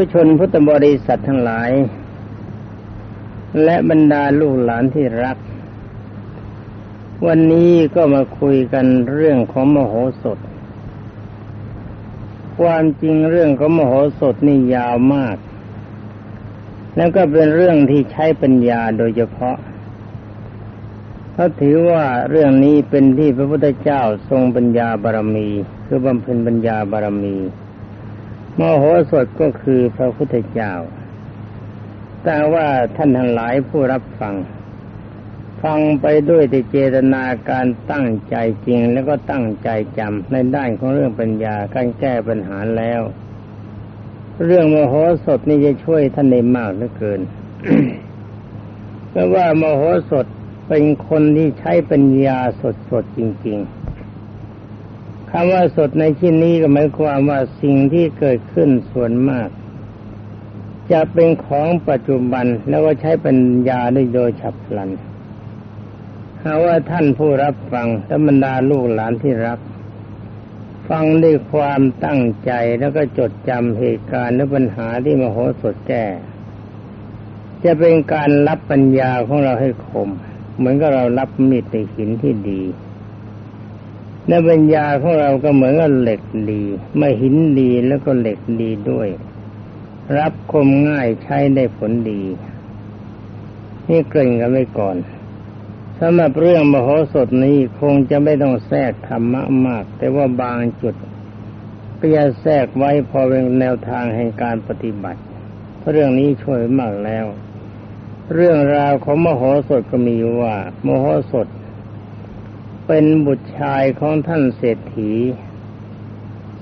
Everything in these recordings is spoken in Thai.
ธุชนพุทธบริษัททั้งหลาย และบรรดาลูกหลานที่รัก วันนี้ก็มาคุยกันเรื่องของมโหสถ ความจริงเรื่องของมโหสถนี่ยาวมาก แล้วก็เป็นเรื่องที่ใช้ปัญญาโดยเฉพาะเขาถือว่าเรื่องนี้เป็นที่พระพุทธเจ้าทรงปัญญาบารมี คือบำเพ็ญปัญญาบารมี มโหสถก็คือพระพุทธเจ้า แต่ว่าท่านทั้งหลายผู้รับฟัง ฟังไปด้วยแต่เจตนาการตั้งใจจริงแล้วก็ตั้งใจจำในด้านของเรื่องปัญญาการแก้ปัญหาแล้ว เรื่องมโหสถนี่จะช่วยท่านได้มากเหลือเกินเพราะว่ามโหสถเป็นคนที่ใช้ปัญญาสดๆจริง ๆ คำว่าสดในที่นี้ก็หมายความว่าสิ่งที่เกิดขึ้นส่วนมาก จะเป็นของปัจจุบันแล้วก็ใช้ปัญญาได้โดยฉับพลันหาว่าท่านผู้รับฟังและบรรดาลูกหลานที่รัก ฟังด้วยความตั้งใจแล้วก็จดจำเหตุการณ์และปัญหาที่มโหสถแก้ จะเป็นการรับปัญญาของเราให้คม เหมือนกับเรารับมีดในหินที่ดี ในปัญญาของเราก็เหมือนกับเหล็กดีไม่หินดีแล้วก็เหล็กดีด้วย รับคมง่ายใช้ได้ผลดี นี่เกริ่งกันไว้ก่อนสำหรับเรื่องมโหสถนี้คงจะไม่ต้องแทรกธรรมะมาก แต่ว่าบางจุดก็จะแทรกไว้พอเป็นแนวทางแห่งการปฏิบัติ เพราะเรื่องนี้ช่วยมากแล้ว เรื่องราวของมโหสถก็มีว่า มโหสถ เป็นบุตรชายของท่านเศรษฐี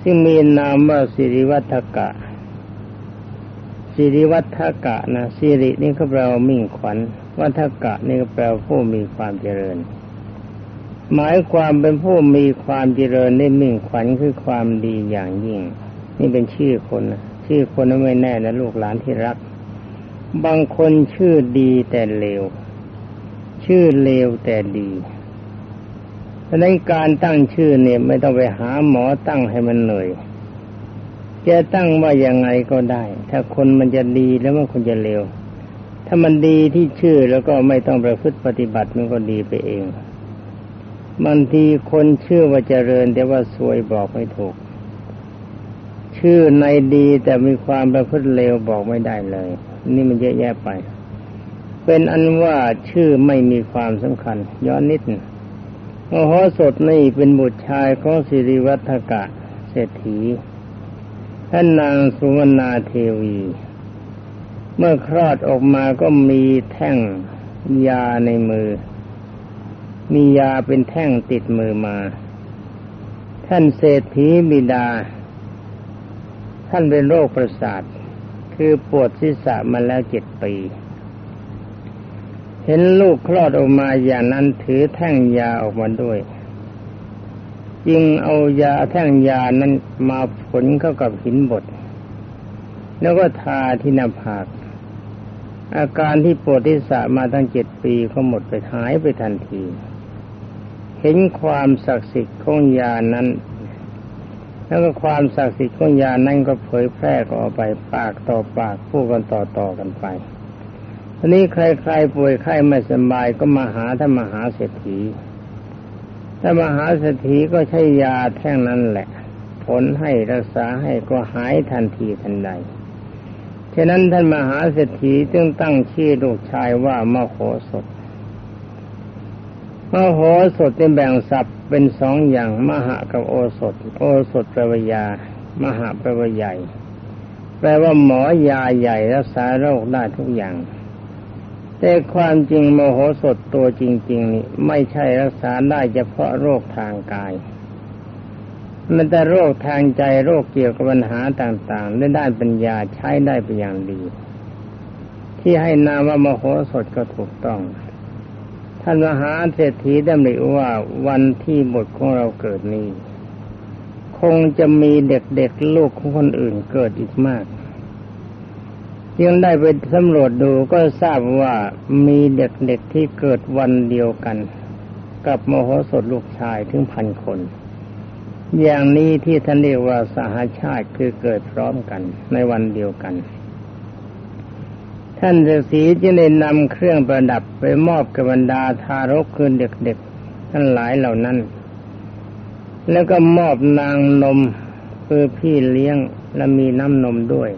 ซึ่งมีนามว่าสิริวัฒกะ สิริวัฒกะนะสิรินี่ก็แปลว่ามิ่งขวัญ วัฒกะนี่ก็แปลว่าผู้มีความเจริญ หมายความเป็นผู้มีความเจริญได้มิ่งขวัญคือความดีอย่างยิ่ง นี่เป็นชื่อคนนะชื่อคนนั้นไม่แน่นะลูกหลานที่รัก บางคนชื่อดีแต่เลว ชื่อเลวแต่ดี ดังนั้นการตั้งชื่อเนี่ยไม่ต้องไปหาหมอตั้งให้มันเหนื่อยจะตั้งว่ายังไงก็ได้ ถ้าคนมันจะดีแล้วมันคนจะเลว ถ้ามันดีที่ชื่อแล้วก็ไม่ต้องประพฤติปฏิบัติมันก็ดีไปเอง บางทีคนชื่อว่าเจริญ แต่ว่าสวยบอกไม่ถูก ชื่อในดีแต่มีความประพฤติเลวบอกไม่ได้เลย นี่มันเยอะแยะไป เป็นอันว่าชื่อไม่มีความสำคัญ ย้อนนิดนึง มโหสถนี่เป็นบุตรชายของสิริวัฒกะเศรษฐีท่านนางสุวรรณาเทวี เมื่อคลอดออกมาก็มีแท่งยาในมือ มียาเป็นแท่งติดมือมา ท่านเศรษฐีบิดา ท่านเป็นโรคประสาท คือปวดศีรษะมาแล้วเจ็ดปี เห็นลูกคลอดออกมาอย่างนั้นถือแท่งยาออกมาด้วย จึงเอายาแท่งยานั้นมาผลเข้ากับหินบดแล้วก็ทาที่หน้าผาก อาการที่ปวดที่สะมาตั้งเจ็ดปีก็หมดไปหายไปทันที เห็นความศักดิ์สิทธิ์ของยานั้น แล้วก็ความศักดิ์สิทธิ์ของยานั้นก็เผยแพร่ออกไปปากต่อปากพูดกันต่อๆกันไป ทีนี้ใครๆป่วยไข้ไม่สบายก็มาหาท่านมหาเศรษฐีท่านมหาเศรษฐีก็ใช้ยาแท่งนั้นแหละ ผลให้รักษาให้ก็หายทันทีทันใด ฉะนั้นท่านมหาเศรษฐีจึงตั้งชื่อลูกชายว่ามโหสถมโหสถเป็นแบ่งศัพท์เป็นสองอย่างมหากับโอสถ โอสถแปลว่ายามหาแปลว่าใหญ่ แปลว่าหมอยาใหญ่รักษาโรคได้ทุกอย่าง แต่ความจริงโมโหสดตัวจริง ๆ นี่ ไม่ใช่รักษาได้เฉพาะโรคทางกาย มันแต่โรคทางใจโรคเกี่ยวกับปัญหาต่างๆในด้านปัญญาใช้ได้เป็นอย่างดี ที่ให้นามว่ามโหสถก็ถูกต้อง ท่านมหาเศรษฐีดำริว่าวันที่บทของเราเกิดนี้ คงจะมีเด็กๆลูกของคนอื่นเกิดอีกมาก ยังได้ไปสำรวจดูก็ทราบว่ามีเด็กๆที่เกิดวันเดียวกัน กับมโหสถลูกชายถึงพันคน อย่างนี้ที่ท่านเรียกว่าสหาชาติคือเกิดพร้อมกันในวันเดียวกัน ท่านฤาษีจึงได้นำเครื่องประดับไปมอบกับบรรดาทารกคือเด็กๆทั้งหลายเหล่านั้น แล้วก็มอบนางนมคือพี่เลี้ยงและมีน้ำนมด้วย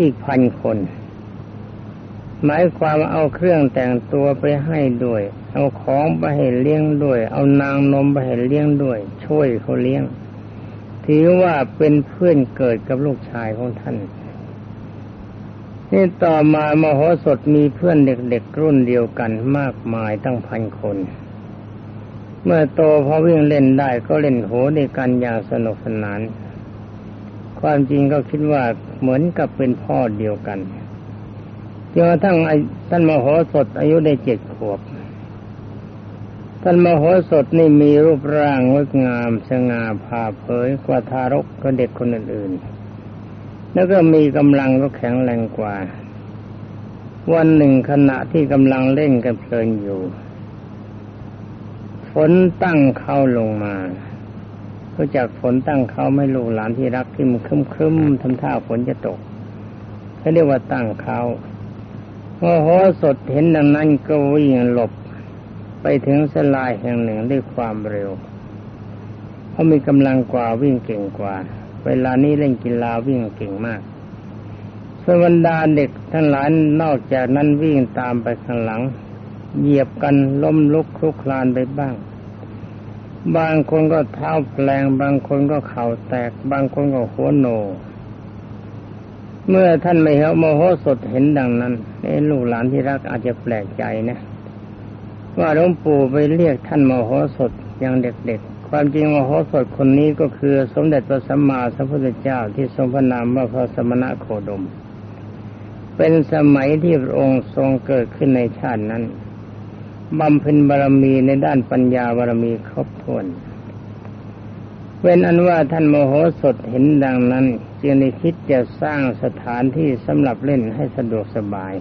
อีกพันคน หมายความเอาเครื่องแต่งตัวไปให้ด้วย เอาของไปให้เลี้ยงด้วย เอานางนมไปให้เลี้ยงด้วย ช่วยเขาเลี้ยง ถือว่าเป็นเพื่อนเกิดกับลูกชายของท่านนี่ต่อมามโหสถมีเพื่อนเด็กๆรุ่นเดียวกันมากมายตั้งพันคน เมื่อโตพอวิ่งเล่นได้ก็เล่นโหด้วยกันอย่างสนุกสนาน ความจริงก็คิดว่าเหมือนกับเป็นพ่อเดียวกันจนกระทั่งท่านมโหสถอายุได้เจ็ดขวบ ท่านมโหสถนี่มีรูปร่างงดงามสง่าผ่าเผยกว่าทารกก็เด็กคนอื่นๆ แล้วก็มีกำลังก็แข็งแรงกว่า วันหนึ่งขณะที่กำลังเล่นกันเพลินอยู่ ฝนตั้งเข้าลงมา รู้จักฝนตั้งเขาไม่ลูกหลานที่รักที่มันคึมคึมทำท่าฝนจะตกเขาเรียกว่าตั้งเขาโอ้โหสดเห็นดังนั้นก็วิ่งหลบไปถึงสลายแห่งหนึ่งด้วยความเร็ว เพราะมีกำลังกว่าวิ่งเก่งกว่า เวลานี้เล่นกีฬาวิ่งเก่งมากส่วนบรรดาเด็กทั้งหลายนอกจากนั้นวิ่งตามไปข้างหลัง เหยียบกันล้มลุกคลุกคลานไปบ้าง บางคนก็เท้าแปลง บางคนก็เข่าแตก บางคนก็หัวโน เมื่อท่านไม่เห็นโมโหสดเห็นดังนั้นเอ้ลูกหลานที่รักอาจจะแปลกใจนะ ว่าหลวงปู่ไปเรียกท่านโมโหสดอย่างเด็กๆ ความจริงโมโหสดคนนี้ก็คือ สมเด็จพระสัมมาสัมพุทธเจ้าที่ทรงพระนามว่าพระสมณะโคดม เป็นสมัยที่พระองค์ทรงเกิดขึ้นในชาตินั้น บำเพ็ญบารมีในด้านปัญญาบารมีครบถ้วน เว้นอันว่าท่านโมโหสถเห็นดังนั้น จึงได้คิดจะสร้างสถานที่สำหรับเล่นให้สะดวกสบาย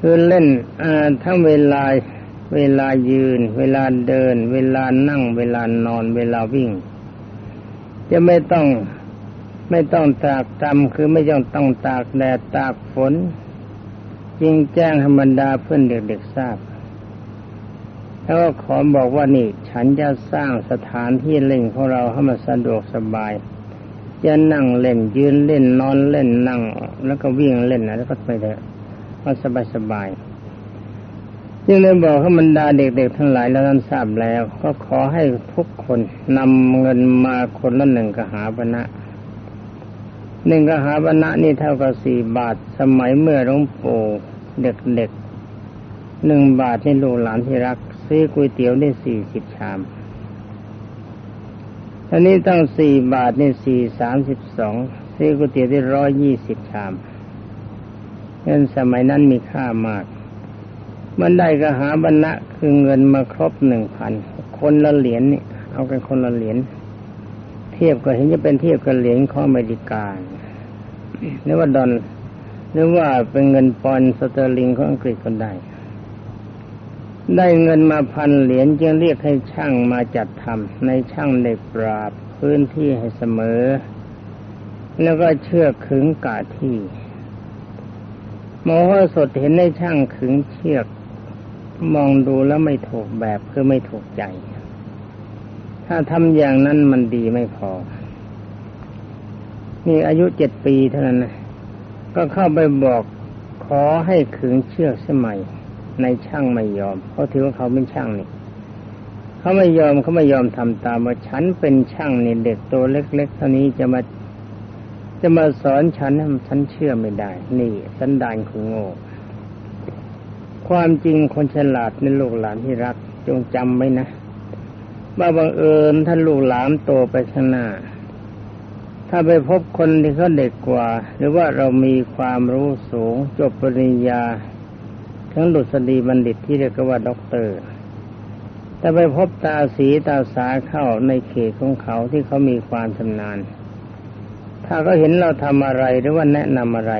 คือเล่นทั้งเวลาเวลายืน เวลาเดิน เวลานั่ง เวลานอน เวลาวิ่ง จะไม่ต้องไม่ต้องตากตำคือไม่ต้องต้องตากแดดตากฝน จึงแจ้งธรรมดาเพื่อนเด็กๆทราบ แล้วก็ขอบอกว่านี่ ฉันจะสร้างสถานที่เล่นของเราให้มันสะดวกสบาย จะนั่งเล่นยืนเล่นนอนเล่นนั่ง แล้วก็วิ่งเล่นนะแล้วก็ไปได้มันสบายสบายจึงเลยบอกให้บรรดาเด็กๆทั้งหลายแล้วนั้นทราบแล้ว ก็ขอให้ทุกคนนำเงินมาคนละหนึ่งกหาปณะ หนึ่งกหาบรรณะนี่เท่ากับสี่บาท สมัยเมื่อหลวงปู่เด็กๆหนึ่งบาทนี่ลูกหลานที่รัก ซื้อก๋วยเตี๋ยวได้สี่สิบชามอันนี้ตั้งสี่บาทนี่สี่สามสิบสองซื้อก๋วยเตี๋ยวได้ร้อยยี่สิบชามเงินสมัยนั้นมีค่ามาก มันได้กระหาบรรณะคือเงินมาครบหนึ่งพันคนละเหรียญนี่เอากันคนละเหรียญเทียบก็เห็นจะเป็นเทียบกับเหรียญของอเมริกา หรือว่าดอนหรือว่าเป็นเงินปอนสเตอร์ลิงของอังกฤษก็ได้ ได้เงินมาพันเหรียญจึงเรียกให้ช่างมาจัดทำในช่างได้ปราบพื้นที่ให้เสมอ แล้วก็เชือกขึงกาที่โมโหสดเห็นในช่างขึงเชือก มองดูแล้วไม่ถูกแบบคือไม่ถูกใจ ถ้าทำอย่างนั้นมันดีไม่พอ นี่อายุเจ็ดปีเท่านั้นนะก็เข้าไปบอกขอให้ขึงเชือกสมัยในช่างไม่ยอมเขาถือว่าเขาเป็นช่างนี่เขาไม่ยอมเขาไม่ยอมทำตามว่าฉันเป็นช่างนี่เด็กตัวเล็กๆเท่านี้จะมาจะมาสอนฉันฉันเชื่อไม่ได้ นี่สันดานของโง่ความจริงคนฉลาดในลูกหลานที่รัก จงจำไว้นะว่าบังเอิญท่านลูกหลานโตไปข้างหน้า ถ้าไปพบคนที่เขาเด็กกว่า หรือว่าเรามีความรู้สูง จบปริญญา ทั้งดุษฎีบัณฑิตที่เรียกว่าด็อกเตอร์แต่ไปพบตาสีตาสาเข้าในเขตของเขาที่เขามีความชำนาญ ถ้าเขาเห็นเราทำอะไรหรือว่าแนะนำอะไร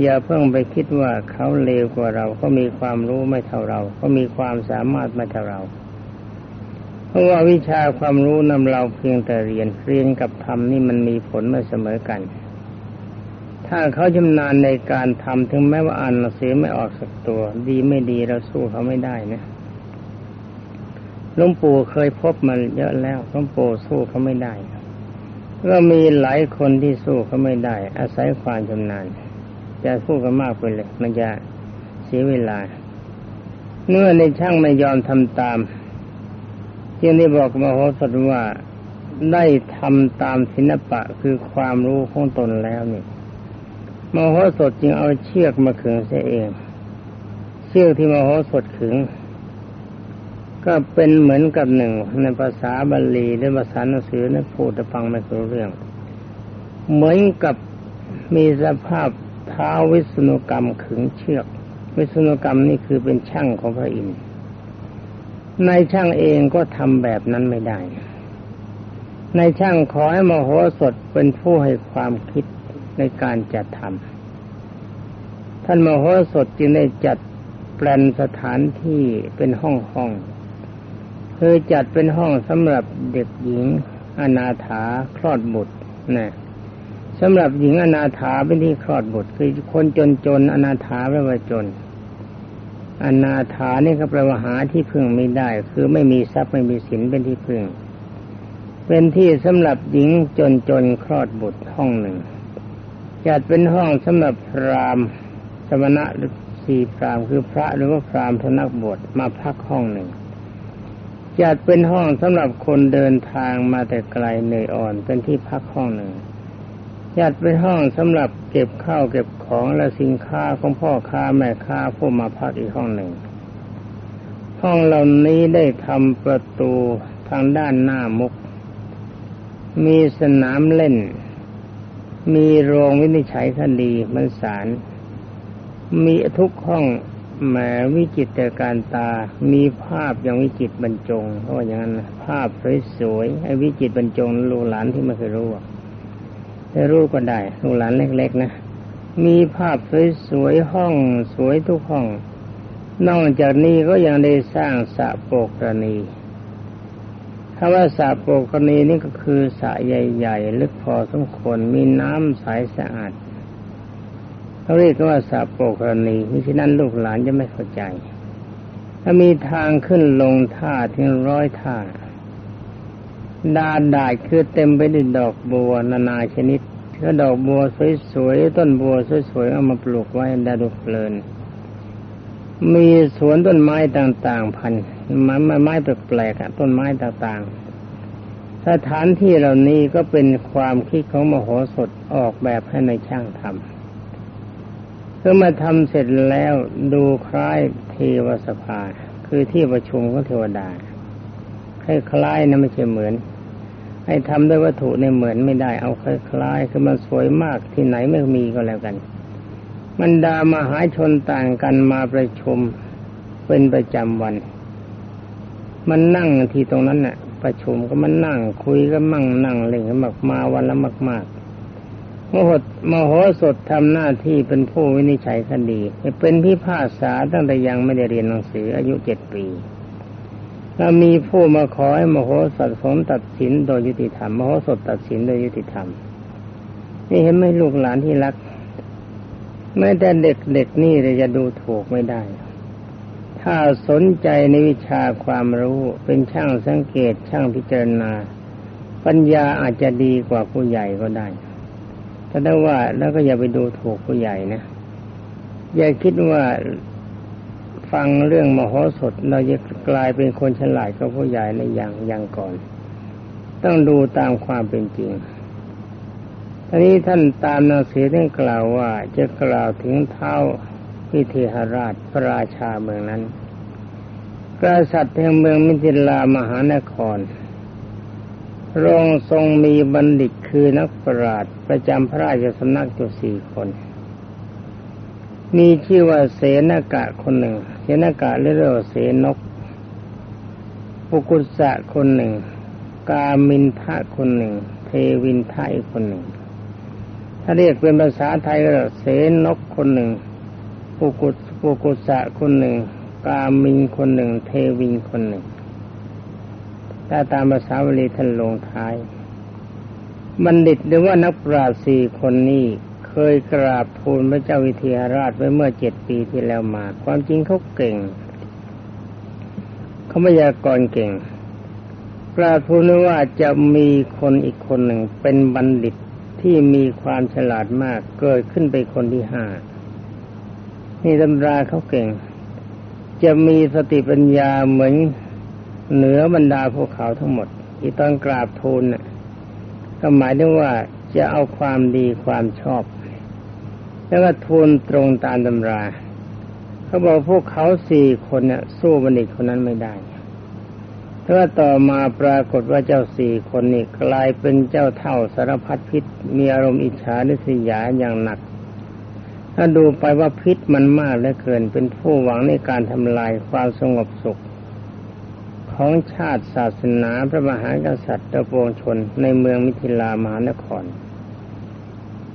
อย่าเพิ่งไปคิดว่าเขาเลวกว่าเราเขามีความรู้ไม่เท่าเราเขามีความสามารถไม่เท่าเรา เพราะว่าวิชาความรู้นำเราเพียงแต่เรียนเรียนกับทำนี่มันมีผลไม่เสมอกัน ถ้าเขาชำนาญในการทำถึงแม้ว่าอ่านหนังสือไม่ออกสักตัว ดีไม่ดีเราสู้เขาไม่ได้นะหลวงปู่เคยพบมาเยอะแล้วหลวงปู่สู้เขาไม่ได้ก็มีหลายคนที่สู้เขาไม่ได้ อาศัยความชำนาญจะสู้กันมากไปเลย มันจะเสียเวลา เมื่อในช่างไม่ยอมทำตาม จึงได้บอกมโหสถว่าได้ทำตามศิลปะคือความรู้ของตนแล้วนี่มโหสถจึงเอาเชือกมาขึงเสียเอง เชือกที่มโหสถขึง ก็เป็นเหมือนกับหนึ่ง ในภาษาบาลีหรือภาษาหนังสือนะพูดจะฟังไม่รู้เรื่อง เหมือนกับมีสภาพเท้าวิศนุกรรมขึงเชือก วิศนุกรรมนี่คือเป็นช่างของพระอินทร์ นายช่างเองก็ทำแบบนั้นไม่ได้นายช่างขอให้มโหสถเป็นผู้ให้ความคิดในการจัดทำท่านมโหสถจึงได้จัดแปลนสถานที่เป็นห้องห้องคือจัดเป็นห้องสำหรับเด็กหญิงอนาถาคลอดบุตรนะสำหรับหญิงอนาถาเป็นที่คลอดบุตรคือคนจนจนอนาถาแปลว่าจน อนาถานี่ก็แปลว่าหาที่พึ่งไม่ได้ คือไม่มีทรัพย์ไม่มีสินเป็นที่พึ่ง เป็นที่สำหรับหญิงจนจนคลอดบุตรห้องหนึ่ง จัดเป็นห้องสำหรับพรามสมณะหรือสี่พรามคือพระหรือว่าพรามทนักบวชมาพักห้องหนึ่ง จัดเป็นห้องสำหรับคนเดินทางมาแต่ไกลเหนื่อยอ่อนเป็นที่พักห้องหนึ่ง จัดเป็นห้องสำหรับเก็บข้าวเก็บของและสินค้าของพ่อค้าแม่ค้าผู้มาพักอีกห้องหนึ่ง ห้องเหล่านี้ได้ทำประตูทางด้านหน้ามุก มีสนามเล่น มีโรงวินิจฉัยคดีมันสาร มีทุกห้องแหมวิจิตรการตา มีภาพอย่างวิจิตบรรจงเพราะอย่างนั้นภาพสวยๆไอ้วิจิตบรรจงลูหลานที่ไม่เคยรู้ จะรู้ก็ได้ลูกหลานเล็ก ๆ นะ มีภาพสวยๆห้อง สวยทุกห้อง นอกจากนี้ก็ยังได้สร้างสระโปกรณีคำว่าสระโปกรณีนี่ก็คือสระใหญ่ ๆ ลึกพอสมควรมีน้ำใสสะอาดเขาเรียกว่าสระโปกรณีมิฉะนั้นลูกหลานจะไม่เข้าใจถ้ามีทางขึ้นลงท่าถึงร้อยท่า ดาดาดคือเต็มไปด้วยดอกบัวนานาชนิดก็ดอกบัวสวยๆต้นบัวสวยๆเอามาปลูกไว้ด้ดูเพลิน มีสวนต้นไม้ต่างๆ พันไม้ไม้แปลกๆต้นไม้ต่างๆ สถานที่เหล่านี้ก็เป็นความคิดของมโหสถออกแบบให้ในช่างทำเพื่อมาทำเสร็จแล้วดูคล้ายเทวสภา คือที่ประชุมของเทวดาคล้ายๆนะไม่ใช่เหมือน ให้ทำด้วยวัตถุในเหมือนไม่ได้เอาคล้ายๆคือมันสวยมากที่ไหนไม่มีก็แล้วกันมันดามหาชนต่างกันมาประชุมเป็นประจำวัน มันนั่งที่ตรงนั้นน่ะ ประชุมก็มันนั่งคุยก็มั่งนั่งเล่นกันมากมาวันละมาก ๆมโหดมโหสถทำหน้าที่เป็นผู้วินิจฉัยคดีเป็นพิพากษาตั้งแต่ยังไม่ได้เรียนหนังสืออายุเจ็ดปี ถ้ามีผู้มาขอให้มโหสถสมตัดสินโดยยุติธรรมมโหสถตัดสินโดยยุติธรรม นี่เห็นไหมลูกหลานที่รักแม้แต่เด็กเด็กนี่เราจะดูถูกไม่ได้ ถ้าสนใจในวิชาความรู้เป็นช่างสังเกตช่างพิจารณา ปัญญาอาจจะดีกว่าผู้ใหญ่ก็ได้ถ้าได้ว่าแล้วก็อย่าไปดูถูกผู้ใหญ่นะ อย่าคิดว่า ฟังเรื่องมโหสถเราจะกลายเป็นคนฉลาดกับผู้ใหญ่ในอย่างอย่างก่อน ต้องดูตามความเป็นจริงทีนี้ท่านตามหนังสือท่านกล่าวว่าจะกล่าวถึงเท้าพิเทหราชพระราชาเมืองนั้น กษัตริย์แห่งเมืองมิถิลามหานครรองทรงมีบัณฑิตคือนักปราชญ์ประจำพระราชสำนักอยู่สี่คน มีชื่อว่าเสนากะคนหนึ่ง เสนากะเรียกว่าเสนกปุกุสะคนหนึ่ง กามินทะคนหนึ่ง เทวินทะอีกคนหนึ่ง ถ้าเรียกเป็นภาษาไทยก็เสนกคนหนึ่งปุกุสปุกุสะคนหนึ่ง กามินคนหนึ่ง เทวินคนหนึ่งถ้าตามภาษาบาลีท่านลงท้าย บัณฑิตหรือว่านักปราชญ์สี่คนนี้ เคยกราบทูลพระเจ้าวิเทหราชไว้เมื่อเจ็ดปีที่แล้วมา ความจริงเขาเก่งเขาไม่ยากรเก่ง กราบทูลว่าจะมีคนอีกคนหนึ่งเป็นบัณฑิตที่มีความฉลาดมากเกิดขึ้นไปคนที่ห้านี่ตำราเขาเก่ง จะมีสติปัญญาเหมือนเหนือบรรดาพวกเขาทั้งหมด ที่ตอนกราบทูลน่ะก็หมายถึงว่าจะเอาความดีความชอบ แล้วก็ทูลตรงตามตำรา เขาบอกพวกเขาสี่คนเนี่ยสู้บัณฑิตคนนั้นไม่ได้แต่ว่าต่อมาปรากฏว่าเจ้าสี่คนนี่กลายเป็นเจ้าเท่าสารพัดพิษ มีอารมณ์อิจฉาริษยาอย่างหนัก ถ้าดูไปว่าพิษมันมากเหลือเกิน เป็นผู้หวังในการทำลายความสงบสุข ของชาติศาสนาพระมหากษัตริย์ตะปวงชนในเมืองมิถิลามหานคร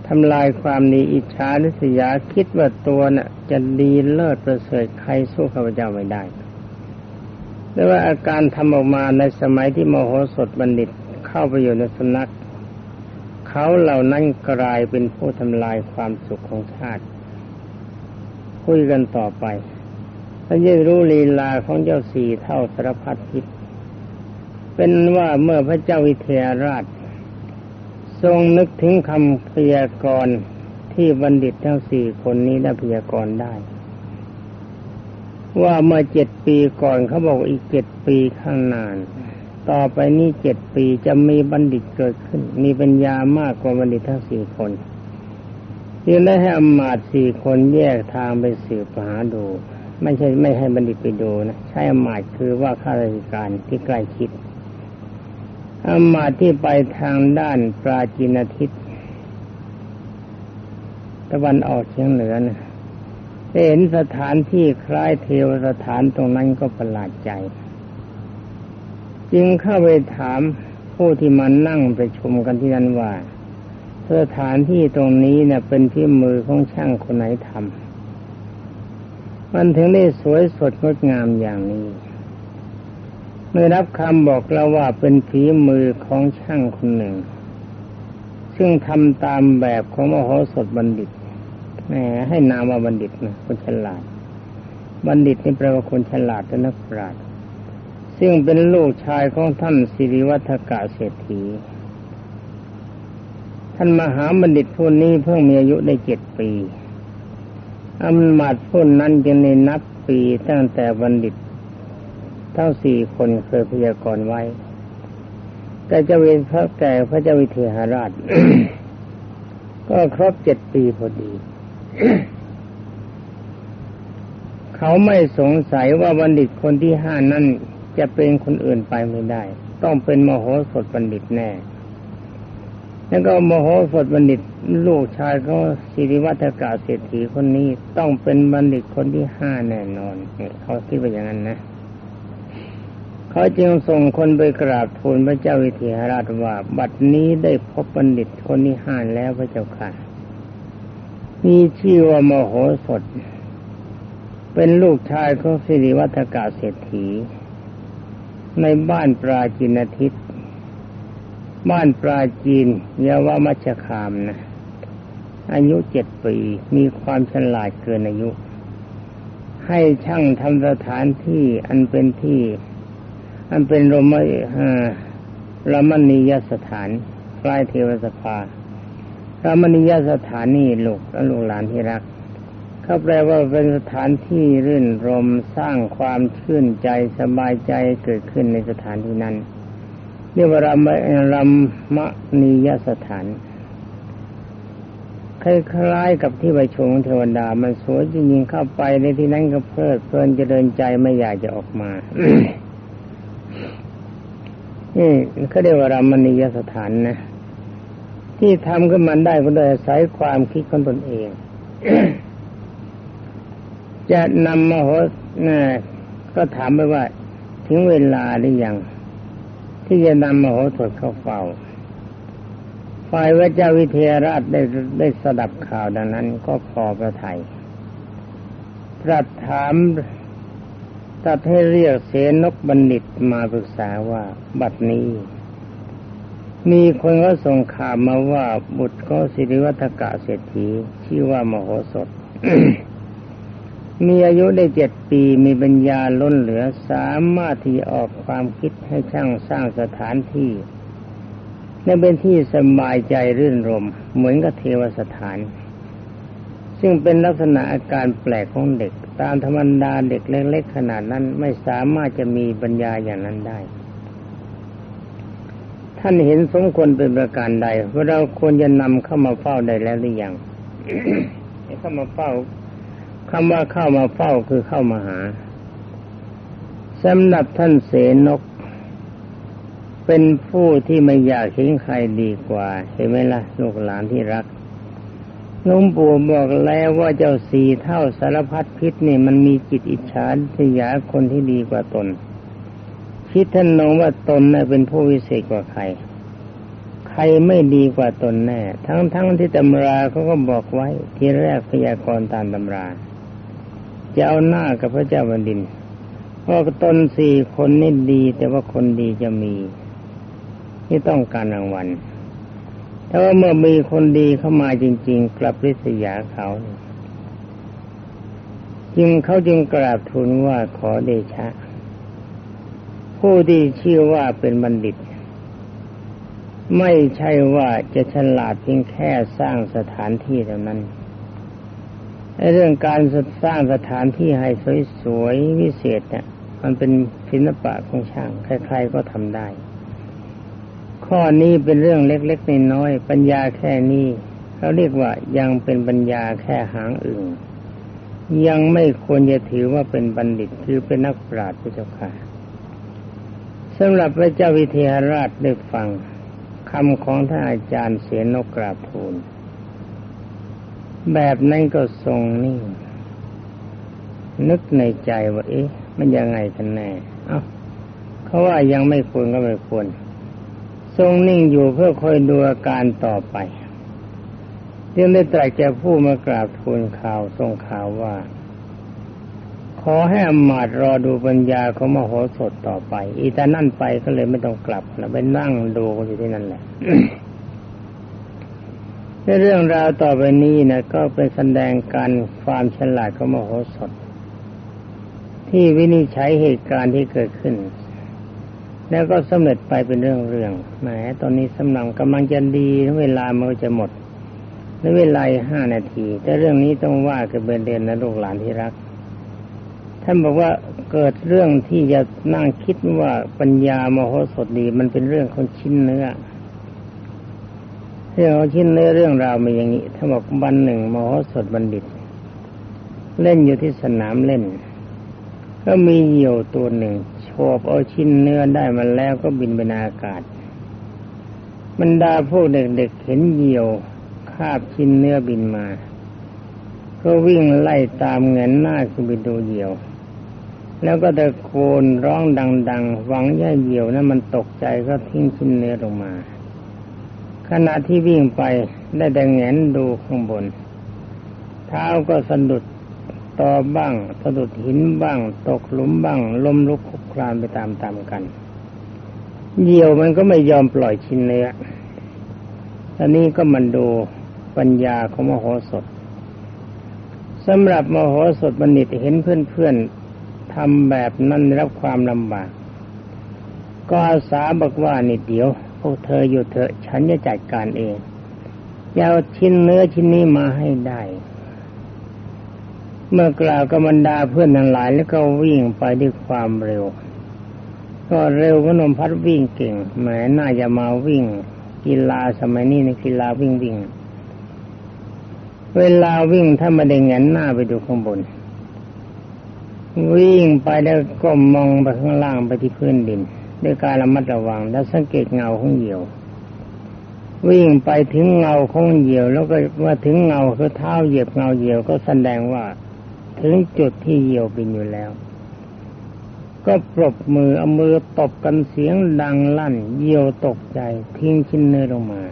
ทำลายความดีอิจฉาริษยาคิดว่าตัวน่ะ จะดีเลิศประเสริฐใครสู้ข้าพเจ้าไม่ได้แต่ว่าอาการทำออกมาในสมัยที่มโหสถบัณฑิตเข้าไปอยู่ในสำนัก เขาเหล่านั้นกลายเป็นผู้ทำลายความสุขของชาติ คุยกันต่อไปถ้านจะรู้ลีลาของเจ้าสี่เท่าสารพัดพิษเป็นว่าเมื่อพระเจ้าวิเทหราช ทรงนึกถึงคำพยากรณ์ที่บัณฑิตทั้งสี่คนนี้ได้พยากรณ์ได้ ว่าเมื่อเจ็ดปีก่อนเขาบอกอีกเจ็ดปีข้างหน้าต่อไปนี้เจ็ดปีจะมีบัณฑิตเกิดขึ้น มีปัญญามากกว่าบัณฑิตทั้งสี่คนจึงได้ให้อมาตสี่คนแยกทางไปสืบหาดู ไม่ใช่ไม่ให้บัณฑิตไปดูนะ ใช้อมาตคือว่าข้าราชการที่ใกล้ชิด อามาที่ไปทางด้านปราจีนทิศตะวันออกเฉียงเหนือนะเห็นสถานที่คล้ายเทวสถานตรงนั้นก็ประหลาดใจ จึงเข้าไปถามผู้ที่มานั่งไปชมกันที่นั่นว่า สถานที่ตรงนี้เนี่ยเป็นที่มือของช่างคนไหนทำมันถึงได้สวยสดงดงามอย่างนี้ เมื่อรับคำบอกเราว่าเป็นฝีมือของช่างคนหนึ่ง ซึ่งทำตามแบบของมโหสถบัณฑิตแหมให้นามว่าบัณฑิตนะคนฉลาด บัณฑิตนี่แปลว่าคนฉลาดและนักปราชญ์ซึ่งเป็นลูกชายของท่านสิริวัฒกะเศรษฐี ท่านมหาบัณฑิตผู้นี้เพิ่งมีอายุได้เจ็ดปีอำมาตย์ผู้นั้นจึงในนับปีตั้งแต่บัณฑิต ทั้งสี่คนเคยพยากรณ์ไว้ แต่เจ้าเวนพระแก่พระเจ้าวิเทหราช ก็ครบเจ็ดปีพอดี เขาไม่สงสัยว่าบัณฑิตคนที่ห้านั้นจะเป็นคนอื่นไปไม่ได้ ต้องเป็นมโหสถบัณฑิตแน่ แล้วก็มโหสถบัณฑิตลูกชายก็สิริวัฒกาเศรษฐีคนนี้ต้องเป็นบัณฑิตคนที่ห้าแน่นอนเนี่ยเขาคิดว่าอย่างนั้นนะ เขาจึงส่งคนไปกราบทูลพระเจ้าวิเทหราชว่า บัดนี้ได้พบบัณฑิตคนที่ห้านแล้วพระเจ้าค่ะ มีชื่อว่ามโหสถ เป็นลูกชายของสิริวัฒกาเศรษฐี ในบ้านปราจินทิศบ้านปราจีนยาวามัชคามนะอายุเจ็ดปีมีความฉลาดเกินอายุ ให้ช่างทำสถานที่อันเป็นที่ อันเป็นรมรมณียสถานใกล้เทวสภารมณียสถานนี่ลูกและลูกหลานที่รักเขาแปลว่าเป็นสถานที่รื่นรมสร้างความชื่นใจสบายใจเกิดขึ้นในสถานที่นั้นเรียกว่ารมรมณียสถานคล้ายๆกับที่ไปชมเทวดา มันสวยจริงๆเข้าไปในที่นั้นก็เพลิดเพลินเจะเดินใจไม่อยากจะออกมา นี่เขาเรียกว่ารามณียสถานนะ ที่ทำขึ้นมาได้ก็โดยอาศัยความคิดของตนเอง จะนำมโหนะก็ถามไปว่า ถึงเวลาหรือยัง ที่จะนำมโหสถเข้าเฝ้าฝ่ายพระเจ้าวิเทหราชได้ได้สดับข่าวดังนั้น ก็พอพระไทยตรัสถาม ตัดให้เรียกเสนกบัณฑิตมาปรึกษาว่าบัดนี้ มีคนก็ส่งข่าวมาว่าบุตรก็สิริวัฒกะเศรษฐีชื่อว่ามโหสถ มีอายุได้เจ็ดปีมีปัญญาล้นเหลือสามารถที่ออกความคิดให้ช่างสร้างสถานที่และเป็นที่สบายใจรื่นรม เหมือนกับเทวสถาน ซึ่งเป็นลักษณะอาการแปลกของเด็ก ตามธรรมดาเด็กเล็กๆขนาดนั้นไม่สามารถจะมีปัญญาอย่างนั้นได้ ท่านเห็นสมควรเป็นประการใดว่าเราควรจะนำเข้ามาเฝ้าได้แล้วหรือยังเข้ามาเฝ้าคำว่าเข้ามาเฝ้าคือเข้ามาหาสำหรับท่านเสนก เป็นผู้ที่ไม่อยากเห็นใครดีกว่า เห็นไหมล่ะลูกหลานที่รัก หลวงปู่บอกแล้วว่าเจ้าสีเท่าสารพัดพิษนี่มันมีจิตอิจฉาสยาคนที่ดีกว่าตน คิดท่านนองว่าตนน่ะเป็นผู้วิเศษกว่าใคร ใครไม่ดีกว่าตนแน่ ทั้งๆทที่ตำราเขาก็บอกไว้ที่แรกพยากรณ์ตามตำราจะเอาหน้ากับพระเจ้าแผ่นดินเพราะตนสี่คนนี่ดี แต่ว่าคนดีจะมีที่ต้องการรางวัล แต่ว่าเมื่อมีคนดีเข้ามาจริง ๆ กลับริษยาเขาจึงเขาจึงกราบทูลว่าขอเดชะ ผู้ที่ชื่อว่าเป็นบัณฑิต ไม่ใช่ว่าจะฉลาดเพียงแค่สร้างสถานที่เท่านั้นเรื่องการสร้างสถานที่ให้สวยๆวิเศษเนี่ยมันเป็นศิลปะของช่าง ใครๆก็ทำได้ ข้อนี้เป็นเรื่องเล็กๆน้อยๆปัญญาแค่นี้เขาเรียกว่ายังเป็นปัญญาแค่หางอึ่งยังไม่ควรจะถือว่าเป็นบัณฑิตคือเป็นนักปราชญ์พระเจ้าค่ะสำหรับพระเจ้าวิเทหราชได้ฟังคำของท่านอาจารย์เสียนกกราบทูลแบบนั้นก็ทรงนิ่ง นึกในใจว่า เอ๊ะ มันยังไงกันแน่ เอา้าเขาว่ายังไม่ควรก็ไม่ควร ทรงนิ่งอยู่เพื่อคอยดูอาการต่อไปจึงได้ตรัสแก่ผู้มากราบทูลข่าวทรงข่าวว่า ขอให้อมาตรอดูปัญญาของมโหสถต่อไป อีตานั่นไปก็เลยไม่ต้องกลับนะไปนั่งดูอยู่ที่นั่นแหละในเรื่องราวต่อไปนี้นะก็เป็นแสดงการความฉลาดของมโหสถ ที่วินิจฉัยเหตุการณ์ที่เกิดขึ้น แล้วก็สำเร็จไปเป็นเรื่องเรื่องแหมตอนนี้สำนักกำลังจะดีเวลามันจะหมดในเวลาห้านาที แต่เรื่องนี้ต้องว่ากันเป็นเดือนนะลูกหลานที่รัก ท่านบอกว่าเกิดเรื่องที่จะนั่งคิดว่าปัญญามโหสถดีมันเป็นเรื่องของชิ้นเนื้อเรื่องชิ้นในเรื่องราวมาอย่างนี้ถ้านบอกวันหนึ่งมโหสถบัณฑิต เล่นอยู่ที่สนามเล่น ก็มีเหยี่ยวตัวหนึ่ง โฉบเอาชิ้นเนื้อได้มาแล้วก็บินไปในอากาศบรรดาพวกเด็กๆเห็นเหยี่ยวคาบชิ้นเนื้อบินมา ก็วิ่งไล่ตามเงินหน้าคือไปดูเหยี่ยว แล้วก็ตะโกนร้องดัง ๆ หวังย่าเหยี่ยวนั้นมันตกใจก็ทิ้งชิ้นเนื้อลงมา ขณะที่วิ่งไปได้แต่แงนดูข้างบน เท้าก็สะดุดต่อบ้างสะดุดหินบ้าง ตกหลุมบ้างล้มลุกคุก ลานไปตามๆกันเหยี่ยวมันก็ไม่ยอมปล่อยชิ้นเนื้อตอนนี้ก็มันดูปัญญาของมโหสถสำหรับมโหสถบัณฑิตเห็นเพื่อนๆทำแบบนั้นรับความลำบาก ก็อาสาบอกว่านี่เดี๋ยวพวกเธออยู่เถอะฉันจะจัดการเองจะเอาชิ้นเนื้อชิ้นนี้มาให้ได้ เมื่อกล่าวกับบรรดาเพื่อนทั้งหลายแล้วก็วิ่งไปด้วยความเร็ว ก็เร็วก็นมพัดวิ่งเก่งแหมน่าจะมาวิ่ง กีฬาสมัยนี้ในกีฬาวิ่งวิ่ง เวลาวิ่งถ้ามาได้เงนหน้าไปดูข้างบน วิ่งไปแล้วก็มองไปข้างล่างไปที่พื้นดิน ด้วยการระมัดระวัง และสังเกตเงาของเหยี่ยว วิ่งไปถึงเงาของเหยี่ยว แล้วก็มาถึงเงาคือเท้าเหยียบเงาเหยี่ยวก็แสดงว่า ถึงจุดที่เหยี่ยวบินอยู่แล้ว ก็ปรบมือเอามือตบกันเสียงดังลั่น เยี่ยวตกใจทิ้งชิ้นเนื้อลงมา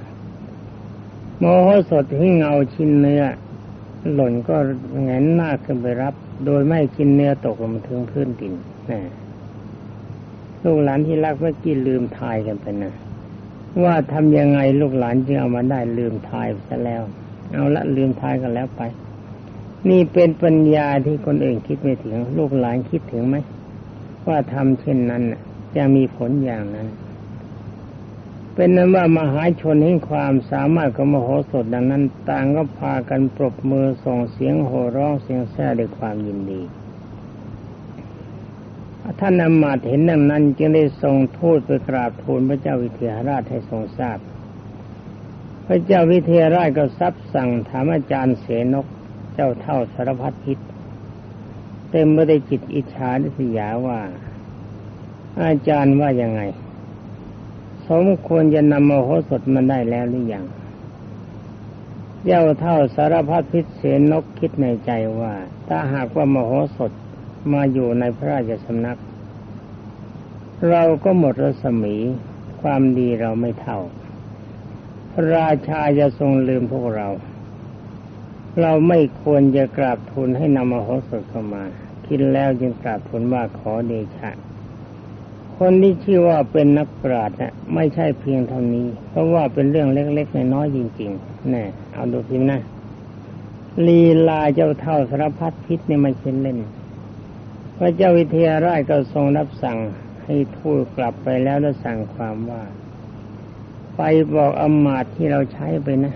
โมโหสดที่เงาชิ้นเนื้อ หล่นก็แงนหน้าขึ้นไปรับ โดยไม่ชิ้นเนื้อตกลงมาถึงพื้นดินนะลูกหลานที่รักเมื่อกี้ลืมทายกันไปนะว่าทำยังไงลูกหลานจึงเอามาได้ลืมทายซะแล้ว เอาละลืมทายกันแล้วไป นี่เป็นปัญญาที่คนอื่นคิดไม่ถึง ลูกหลานคิดถึงไหม ว่าทำเช่นนั้นจะมีผลอย่างนั้น เป็นนั้นว่ามหาชนแห่งความสามารถของมโหสถดังนั้น ต่างก็พากันปรบมือส่งเสียงโห่ร้องเสียงแซ่ด้วยความยินดีท่านอมาตเห็นดังนั้น จึงได้ทรงทูตไปกราบทูลพระเจ้าวิเทหราชให้ทรงทราบ พระเจ้าวิเทหราชก็ซับสั่งถามอาจารย์เสนกเจ้าเท่าสารพัดพิษ เต็มไปด้วยจิตอิจฉาดิษยาว่า อาจารย์ว่ายังไง สมควรจะนำมโหสถมาได้แล้วหรือยังเจ้าเท่าสารพัดพิษเสนกคิดในใจว่า ถ้าหากว่ามโหสถมาอยู่ในพระราชสำนัก เราก็หมดรัศมีความดีเราไม่เท่าพระราชาจะทรงลืมพวกเรา เราไม่ควรจะกราบทูลให้นำมโหสถเข้ามา คิดแล้วจึงกราบทูลว่าขอเดชะคนที่ชื่อว่าเป็นนักปราชญ์น่ะไม่ใช่เพียงเท่านี้ เพราะว่าเป็นเรื่องเล็กๆน้อยๆจริงๆแน่เอาดูพิมพ์นะลีลาเจ้าเท่าสารพัดพิษเนี่ยไม่ใช่เล่น พระเจ้าวิเทหราชก็ทรงรับสั่งให้ทูตกลับไปแล้วแล้วสั่งความว่า ไปบอกอมาตที่เราใช้ไปนะ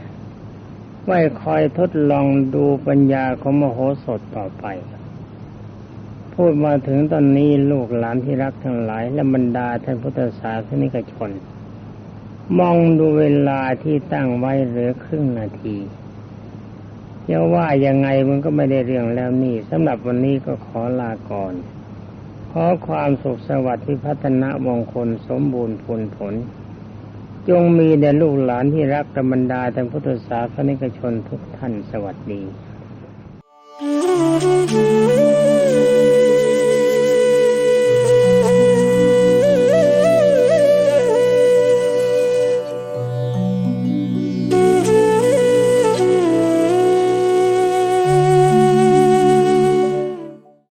ไว้คอยทดลองดูปัญญาของมโหสถต่อไป พูดมาถึงตอนนี้ลูกหลานที่รักทั้งหลาย และบรรดาท่านพุทธศาสนิกชน มองดูเวลาที่ตั้งไว้เหลือครึ่งนาทีจะว่ายังไงมันก็ไม่ได้เรื่องแล้วนี่สำหรับวันนี้ก็ขอลาก่อนขอความสุขสวัสดิ์พิพัฒนมงคลสมบูรณ์ผลผล จงมีแด่ลูกหลานที่รักกับบรรดาท่านพุทธศาสนิกชนทุกท่านสวัสดี Thank you.